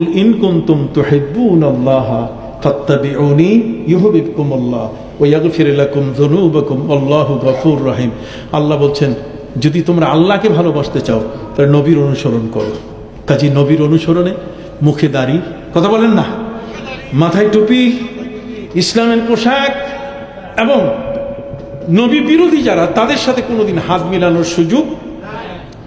In তুহিব্বুন আল্লাহ ফাত্তাবিউনি আল্লাহ ওয়া ইয়াগফির লাকুম যুনুবাকুম আল্লাহু আল্লাহ বলছেন, যদি তোমরা আল্লাহকে ভালোবাসতে চাও, তাহলে নবীর অনুসরণ করো। কাজী নবীর অনুসরণে মুখে দাড়ি, কথা বলেন না? মাথায় টুপি, ইসলামের পোশাক এবং নবী বিরোধী যারা, তাদের সাথে কোনোদিন হাত মিলানোর সুযোগ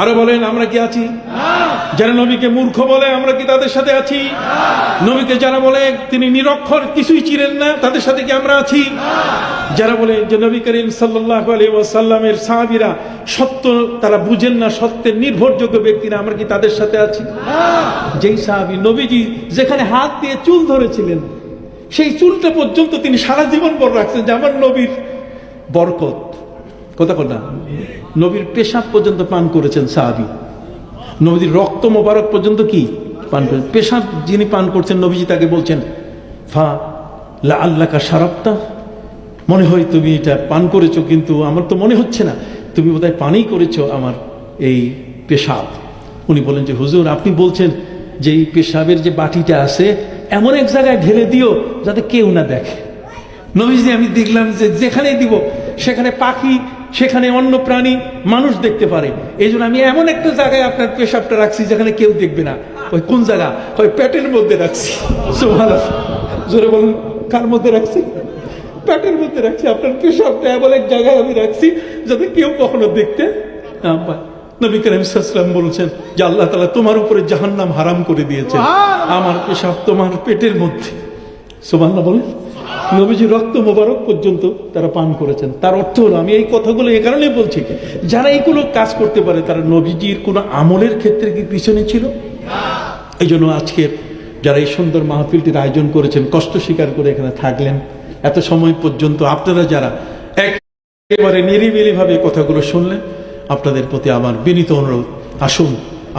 আরও বলেন, আমরা কি আছি? যারা নবীকে মূর্খ বলে, আমরা কি তাদের সাথে আছি? নবীকে যারা বলে তিনি নিরক্ষর, কিছুই চিনেন না, তাদের সাথে কি আমরা আছি? যারা বলে যে নবী করিম ওয়াসাল্লামের সাহাবিরা সত্য, তারা বুঝেন না সত্যের নির্ভরযোগ্য ব্যক্তিরা, আমরা কি তাদের সাথে আছি? যেই সাহাবি নবীজি যেখানে হাত দিয়ে চুল ধরেছিলেন, সেই চুলটা পর্যন্ত তিনি সারা জীবন পর রাখছেন যে আমার নবীর বরকত। কথা কথা নবীর পেশাব পর্যন্ত পান করেছেন সাহাবি। নবীর রক্ত মোবারক পর্যন্ত কি? পান করেছেন। পেশাব যিনি পান করছেন, নবীজি তাকে বলছেন, ফা লা আল্লাকা সারাপ্তা মনে হয় তুমি এটা পান করেছ, কিন্তু আমার তো মনে হচ্ছে না। তুমি বোধহয় পানই করেছ আমার এই পেশাব। উনি বলেন যে, হুজুর, আপনি বলছেন যে এই পেশাবের যে বাটিটা আছে, এমন এক জায়গায় ঢেলে দিও যাতে কেউ না দেখে। নবীজি, আমি দেখলাম যে যেখানে দিব, সেখানে পাখি সেখানে অন্য প্রাণী মানুষ দেখতে পারে। এই জন্য আমি এমন একটা জায়গায় আপনার পেশাবটা রাখছি যেখানে কেউ দেখবে না। ওই কোন জায়গা? ওই পেটের মধ্যে রাখছি। জোরে বলুন কার মধ্যে রাখছি? পেটের মধ্যে রাখছি। আপনার পেশাবটা এমন এক জায়গায় আমি রাখছি যাতে কেউ কখনো দেখতে না পায়। নবী করিম সাল্লাম বলছেন যে আল্লাহ তালা তোমার উপরে জাহান্নাম হারাম করে দিয়েছেন। আমার পেশাব তোমার পেটের মধ্যে। সুবহানাল্লাহ বলেন। নবীজি রক্ত মোবারক পর্যন্ত তারা পান করেছেন। তার অর্থ হলো, আমি এই কথাগুলো এই কারণে বলছি, যারা এইগুলো কাজ করতে পারে, তারা নবীজির কোনো আমলের ক্ষেত্রে কি পিছনে ছিল? এই জন্য আজকের যারা এই সুন্দর মাহফিলটির আয়োজন করেছেন, কষ্ট স্বীকার করে এখানে থাকলেন। এত সময় পর্যন্ত আপনারা যারা একেবারে নিরিবিলিভাবে কথাগুলো শুনলেন, আপনাদের প্রতি আমার বিনীত অনুরোধ, আসুন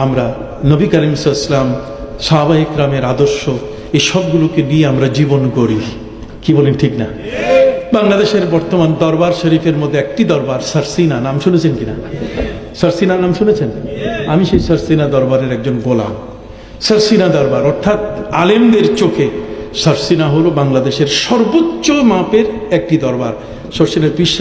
আমরা নবী করিম ইসলাম সাহাবা ইকরামের আদর্শ, এই সবগুলোকে নিয়ে আমরা জীবন করি কি বলেন ঠিক না? বাংলাদেশের বর্তমান দরবার শরীফের মধ্যে একটি দরবার সারসিনা নাম শুনেছেন কিনা সারসিনা নাম শুনেছেন? আমি সেই সারসিনা দরবারের একজন গোলাম। সারসিনা দরবার, অর্থাৎ আলেমদের চোখে সারসিনা হলো বাংলাদেশের সর্বোচ্চ মাপের একটি দরবার। সরসিনের বিশ্ব